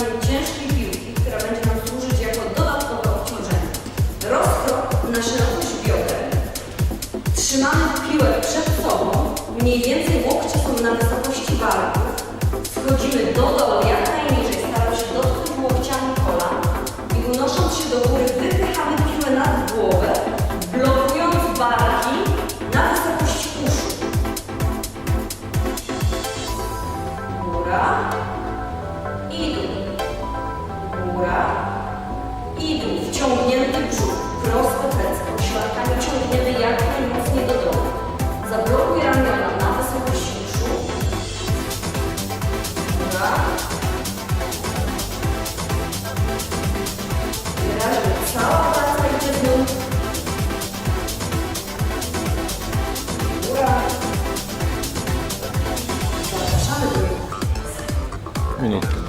ciężkiej piłki, która będzie nam służyć jako dodatkowe obciążenie. Rozkrok na szerokość bioder. Trzymamy piłę przed sobą, mniej więcej łokcie są na wysokości barków. Schodzimy do dołu jak najniżej, staramy się dotknąć łokciami kolan i unosząc się do góry wypychamy piłę nad głowę, Минутка.